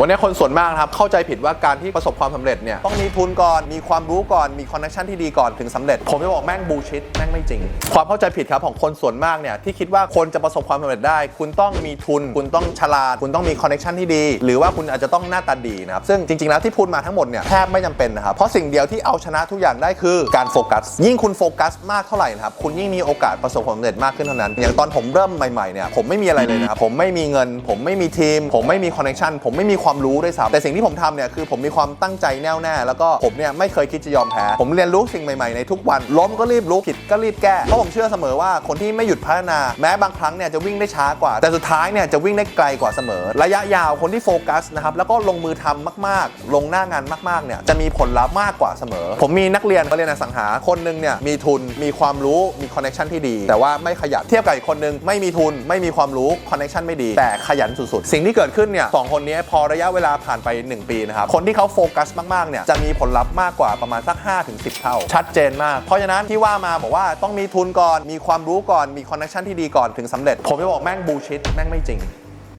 วันนี้คนส่วนมากนะครับเข้าใจผิดว่าการที่ประสบความสำเร็จเนี่ยต้องมีทุนก่อนมีความรู้ก่อนมีคอนเนคชั่นที่ดีก่อนถึงสำเร็จ ผมจะบอกแม่งบูชิดแม่งไม่จริง ความเข้าใจผิดครับของคนส่วนมากเนี่ยที่คิดว่าคนจะประสบความสำเร็จได้ คุณต้องมีทุน คุณต้องฉลาด คุณต้องมีคอนเนคชั่นที่ดี หรือว่าคุณอาจจะต้องหน้าตาดีนะครับซึ่งจริงๆแล้วที่พูดมาทั้งหมดเนี่ยแทบไม่จำเป็นนะครับเพราะสิ่งเดียวที่เอาชนะทุกอย่างได้คือการโฟกัส ยิ่งคุณโฟกัสมากเท่าไหร่นะครับคุณยิ่งมีโอกาสประสบความสำเร็จมากขึ้นเท่านั้น อย่างตอนผมเริ่มใหม่ๆเนี่ยผมไม่มีอะไรเลยนะครับผมไม่มีเงิน ผมไม่มีทีม ผมไม่มีคอนเนคชั่นผมไม่มีความรู้ด้วยซ้ำแต่สิ่งที่ผมทำเนี่ยคือผมมีความตั้งใจแน่วแน่แล้วก็ผมเนี่ยไม่เคยคิดจะยอมแพ้ผมเรียนรู้สิ่งใหม่ๆในทุกวันล้มก็รีบรู้ผิดก็รีบแก้เพราะผมเชื่อเสมอว่าคนที่ไม่หยุดพัฒนา แม้บางครั้งเนี่ยจะวิ่งได้ช้ากว่า แต่สุดท้ายเนี่ยจะวิ่งได้ไกลกว่าเสมอ ระยะยาวคนที่โฟกัสนะครับแล้วก็ลงมือทำมากๆ ลงหน้างานมากๆเนี่ยจะมีผลลัพธ์มากกว่าเสมอ ผมมีนักเรียนเขาเรียนอสังหาคนหนึงเนี่ยมีทุนมีความรู้มีคอนเนคชั่นที่ดี แต่ว่าไม่ขยันเทียบกับอีกคนนึงไม่มีทุนไม่มีความรู้คอนเนคชั่นไม่ดี แต่ขยันสุดๆสิ่งที่เกิดขึ้นเนี่ยสองคนนี้พอระยะเวลาผ่านไป 1 ปีนะครับ คนที่เขาโฟกัสมาก ๆ เนี่ย จะมีผลลัพธ์มากกว่าประมาณสัก 5-10 เท่า ชัดเจนมาก เพราะฉะนั้นที่ว่ามาบอกว่าต้องมีทุนก่อน มีความรู้ก่อน มีคอนเนคชั่นที่ดีก่อนถึงสำเร็จ ผมจะบอกแม่งบูชิดแม่งไม่จริง